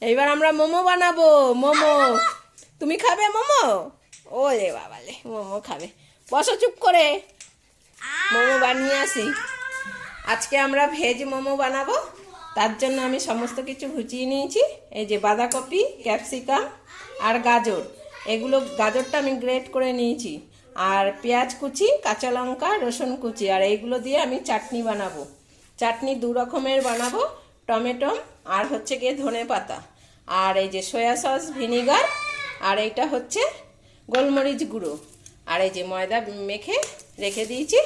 এইবার আমরা মোমো বানাবো, মোমো। তুমি খাবে মোমো? ও রে বাবালে, মোমো খাবে। বসো চুপ করে। মোমো বানিয়ে আসি। আজকে আমরা ভেজ মোমো বানাবো। তার জন্য আমি সমস্ত কিছু ঘুচিয়ে নিয়েছি। এই যে বাঁধাকপি, ক্যাপসিকাম আর গাজর। এগুলো, গাজরটা আমি গ্রেট করে নিয়েছি। আর পেঁয়াজ কুচি, কাঁচা লঙ্কা, রসুন কুচি। আর এইগুলো দিয়ে আমি চাটনি বানাবো। চাটনি দু রকমের বানাবো। টমেটো আর হচ্ছে গিয়ে ধনে পাতা। আর এই যে সয়া সস, ভিনিগার, আর এইটা হচ্ছে গোলমরিচ গুঁড়ো। আর এই যে ময়দা মেখে রেখে দিয়েছি।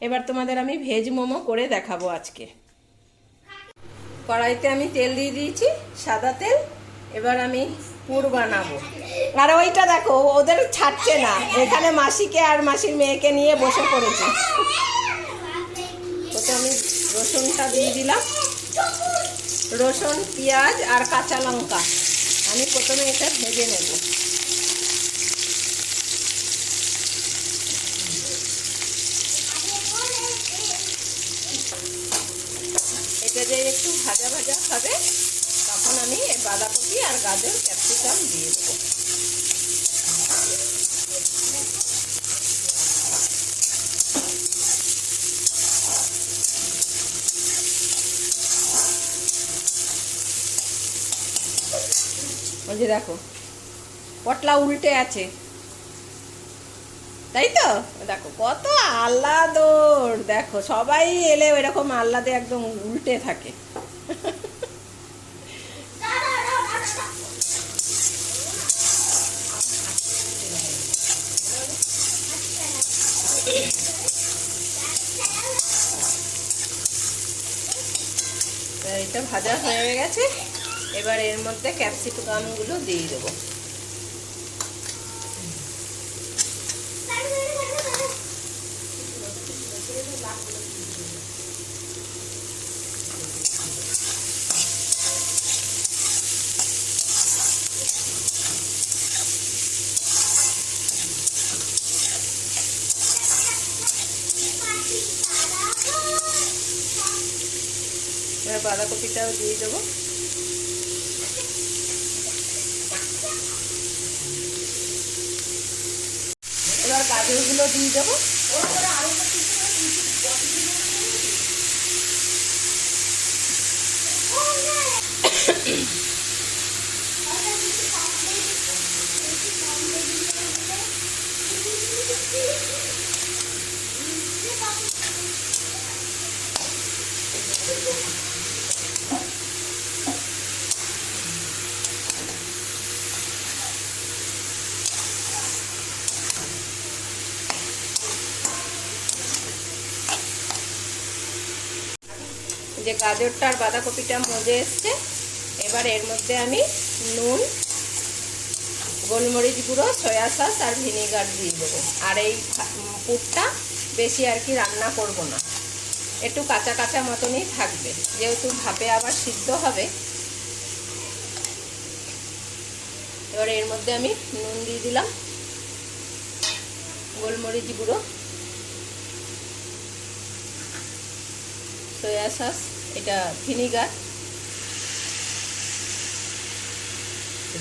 এবার তোমাদের আমি ভেজ মোমো করে দেখাবো আজকে। কড়াইতে আমি তেল দিয়ে দিয়েছি, সাদা তেল। এবার আমি পুর বানাবো। আর ওইটা দেখো, ওদের ছাড়ছে না। এখানে মাসিকে আর মাসির মেয়েকে নিয়ে বসে পড়েছে। ওতে আমি রসুনটা দিয়ে দিলাম। রসুন, পেঁয়াজ আর কাঁচা লঙ্কা। আমি প্রথমে এটা ভেজে নেব। এটা যে একটু ভাজা ভাজা হবে, তখন আমি বাঁধাকপি আর গাজর, ক্যাপসিকাম দিয়ে দেবো। ওই যে দেখো, পটলা উল্টে আছে। তাই তো? দেখো, কত আহ্লাদর দেখো, সবাই এলে এরকম আহ্লাদে একদম উল্টে থাকে। এটা ভাজা হয়ে গেছে। এবার এর মধ্যে ক্যাপসিকামগুলো দিয়ে দেবো। বাঁধাকপিটাও দিয়ে দেবো। এবার গাজরগুলো দিয়ে দেবো। যে গাজরটা আর বাঁধাকপিটা মজে এসছে, এবার এর মধ্যে আমি নুন, গোলমরিচ গুঁড়ো, সয়া সস আর ভিনেগার দিয়ে দেবো। আর এই পুরটা বেশি আর কি রান্না করব না। একটু কাঁচা কাঁচা মতনই থাকবে, যেহেতু ভাপে আবার সিদ্ধ হবে। এবার এর মধ্যে আমি নুন দিয়ে দিলাম, গোলমরিচ গুঁড়ো, সয়া সস এটা ভিনিগার।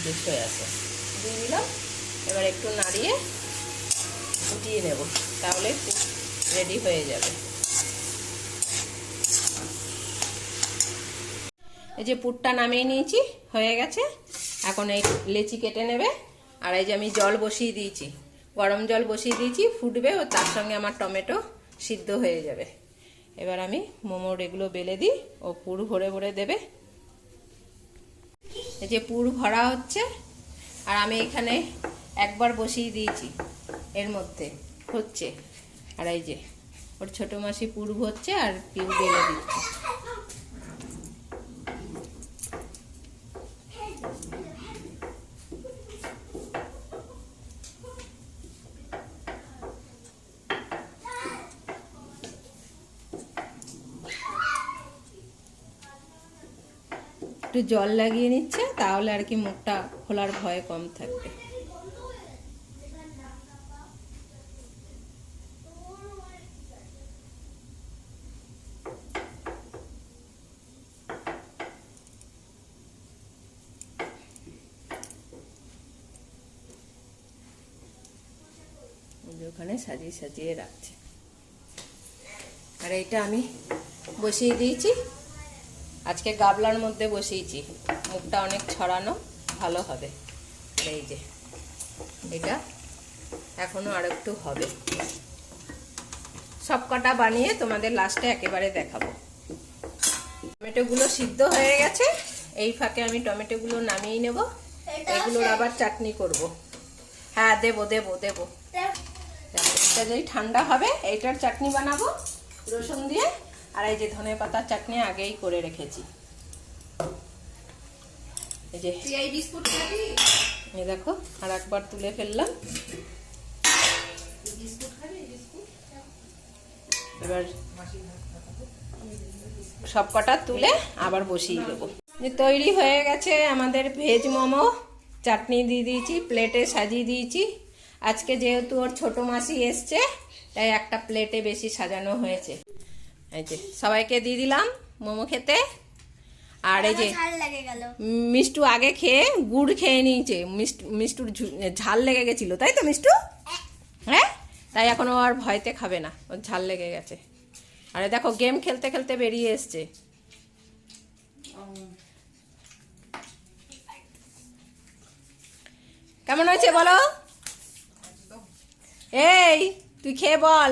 যে সয়া সস দিয়ে দিলাম এবার একটু নাড়িয়ে ফুটিয়ে নেব। তাহলে রেডি হয়ে যাবে। এই যে পুরটা নামিয়ে নিয়েছি, হয়ে গেছে। এখন এই লেচি কেটে নেবে। আর এই যে আমি জল বসিয়ে দিয়েছি। গরম জল বসিয়ে দিয়েছি, ফুটবে ও তার সঙ্গে আমার টমেটো সিদ্ধ হয়ে যাবে। এবার আমি মোমোর এগুলো বেলে দিই, ও পুর ভরে ভরে দেবে। এই যে পুর ভরা হচ্ছে, আর আমি এখানে একবার বসিয়ে দিয়েছি, এর মধ্যে হচ্ছে। আর এই যে, ওর ছোটো মাসি পুর ভরছে আর পিউ বেলে দিচ্ছে। একটু জল লাগিয়ে নিচ্ছে, তাহলে আর কি মুখটা খোলার ভয় কম থাকবে। ওখানে সাজিয়ে সাজিয়ে রাখছে। আর এটা আমি বসিয়ে দিয়েছি। আজকে গাবলার মধ্যে বসিয়েছি। মুখটা অনেক ছড়ানো ভালো হবে। এই যে এটা এখনও আর একটু হবে। সব কটা বানিয়ে তোমাদের লাস্টে একেবারে দেখাবো। টমেটোগুলো সিদ্ধ হয়ে গেছে। এই ফাঁকে আমি টমেটোগুলো নামিয়ে নেব। এগুলোর আবার চাটনি করব। হ্যাঁ দেবো দেবো দেবো। এটা যেই ঠান্ডা হবে এইটার চাটনি বানাবো। রসুন দিয়ে। আর এই যে ধনে পাতার চাটনি আগেই করে রেখেছি। এই যে এই দেখো আর একবার তুলে ফেললাম। এবার সব কটা তুলে আবার বসিয়ে দেবো। যে তৈরি হয়ে গেছে আমাদের ভেজ মোমো। চাটনি দিয়ে দিয়েছি প্লেটে সাজিয়ে দিয়েছি। আজকে যেহেতু ওর ছোট মাসি এসছে তাই একটা প্লেটে বেশি সাজানো হয়েছে। এই যে সবাইকে দিয়ে দিলাম মোমো খেতে। আর এই যে ঝাল লেগে গেল। মিষ্টু আগে খেয়ে গুড় খেয়ে নিয়েছে। মিষ্ট- মিষ্টুর ঝু- ঝাল লেগে গেছিল তাই তো মিষ্টু? হ্যাঁ? তাই এখন ও আর ভয়তে খাবে না ওর ঝাল লেগে গেছে। আরে দেখো গেম খেলতে খেলতে বেরিয়ে এসছে। কেমন হয়েছে বলো? এই তুই খেয়ে বল।